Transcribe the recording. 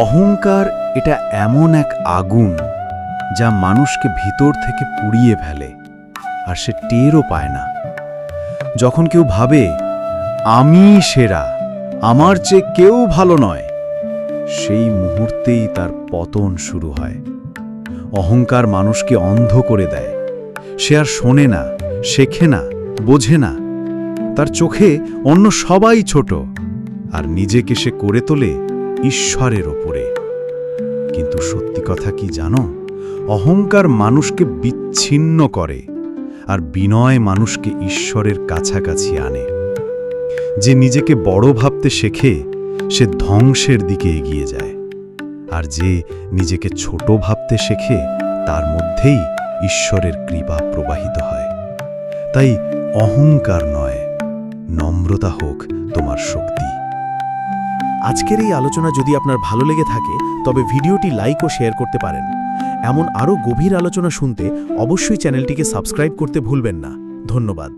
অহংকার এটা এমন এক আগুন যা মানুষকে ভিতর থেকে পুড়িয়ে ফেলে, আর সে টেরও পায় না। যখন কেউ ভাবে, আমি সেরা, আমার চেয়ে কেউ ভালো নয়, সেই মুহূর্তেই তার পতন শুরু হয়। অহংকার মানুষকে অন্ধ করে দেয়। সে আর শোনে না, শেখে না, বোঝে না। তার চোখে অন্য সবাই ছোট, আর নিজেকে সে করে তোলে ঈশ্বরের ওপরে। কিন্তু সত্যি কথা কি জানো? অহংকার মানুষকে বিচ্ছিন্ন করে আর বিনয় মানুষকে ঈশ্বরের কাছাকাছি আনে। যে নিজেকে বড় ভাবতে শেখে, সে ধ্বংসের দিকে এগিয়ে যায়। আর যে নিজেকে ছোট ভাবতে শেখে, তার মধ্যেই ঈশ্বরের কৃপা প্রবাহিত হয়। তাই অহংকার নয়, নম্রতা হোক তোমার শক্তি। আজকের এই আলোচনা যদি আপনার ভালো লেগে থাকে, তবে ভিডিওটি লাইক ও শেয়ার করতে পারেন। এমন আরও গভীর আলোচনা শুনতে অবশ্যই চ্যানেলটিকে সাবস্ক্রাইব করতে ভুলবেন না। ধন্যবাদ।